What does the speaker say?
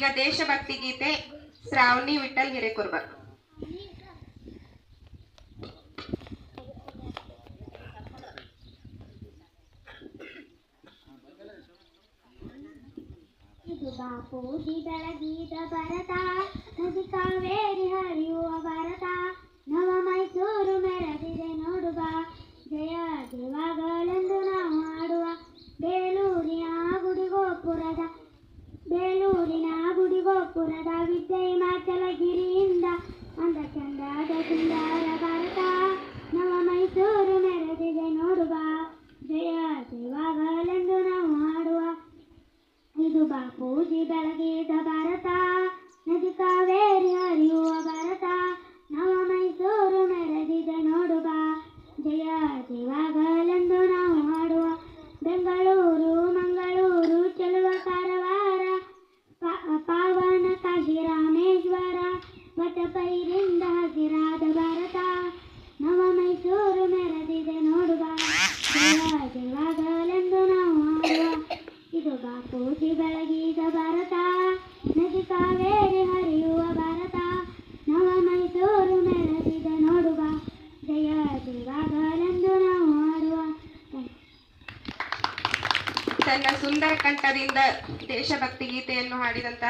ಈಗ ದೇಶಭಕ್ತಿ ಗೀತೆ ಶ್ರಾವಣಿ ವಿಠಲ್ ಹಿರೇಕುರ್ಬ ಬಾಪೂಜಿ ಬೆಳಗಿದ ಭರತ ನದಿ ಕಾವೇರಿ ಹರಿಯುವ ಭರತ ನವ ಮೈಸೂರು ಮೆರೆದಿದೆ ನೋಡುವ ಜಯ ದೇವಾಗಲೆಂದು ನಾವು ಹಾಡುವ ಬೇಲೂರಿನ ಗುಡಿಗೋಪುರದ ಬೇಲೂರಿನ ಗುಡಿಗೋಪುರದ ವಿದ್ಯೆ ಹಿಮಾಚಲಗಿರಿಯಿಂದ ಅಂದ ಚಂದದ ಸುಂದರ ಭಾರತ ನವ ಮೈಸೂರು ಮೆರೆದಿದೆ ನೋಡುವ ಜಯ ದೇವಾಗಲೆಂದು ನಾವು ಹಾಡುವ ಇದು ಬಾಪೂಜಿ ಬೆಳಗಿದ ಭಾರತ ನದಿ ಕಾವೇರಿ ಹರಿಯುವ ಭಾರತ ನವ ಮೈಸೂರು ಮೆರೆದಿದೆ ನೋಡುವ ಜಯ ದೇವಾಗಲೆಂದು ನಾವು ಹಾಡುವ ಬೆಂಗಳೂರು ಮಂಗಳೂರು ಚೆಲುವ ಕಾರವಾರ ಪಾ- ಪಾವನ ಕಾಶಿ ರಾಮೇಶ್ವರ ವಟಪೈರಿಂದ ಹಸಿರಾದ ಭಾರತ ನವ ಮೈಸೂರು ಮೆರೆದಿದೆ ನೋಡುವ ಜಯ ದೇವಾಗಲೆಂದು ನಾವು ಹಾಡುವ ಬಾಪೂಜಿ ಬೆಳಗಿದ ಭಾರತ, ನದಿ ಕಾವೇರಿ ಹರಿಯುವ ಭಾರತ, ನವ ಮೈಸೂರು ನೋಡುವ. ಜಯ ದೇವಾಗಲೆಂದು ನಾವು ಹಾಡುವ. ತನ್ನ ಸುಂದರ ಕಂಠದಿಂದ ದೇಶಭಕ್ತಿ ಗೀತೆಯನ್ನು ಹಾಡಿದಂತ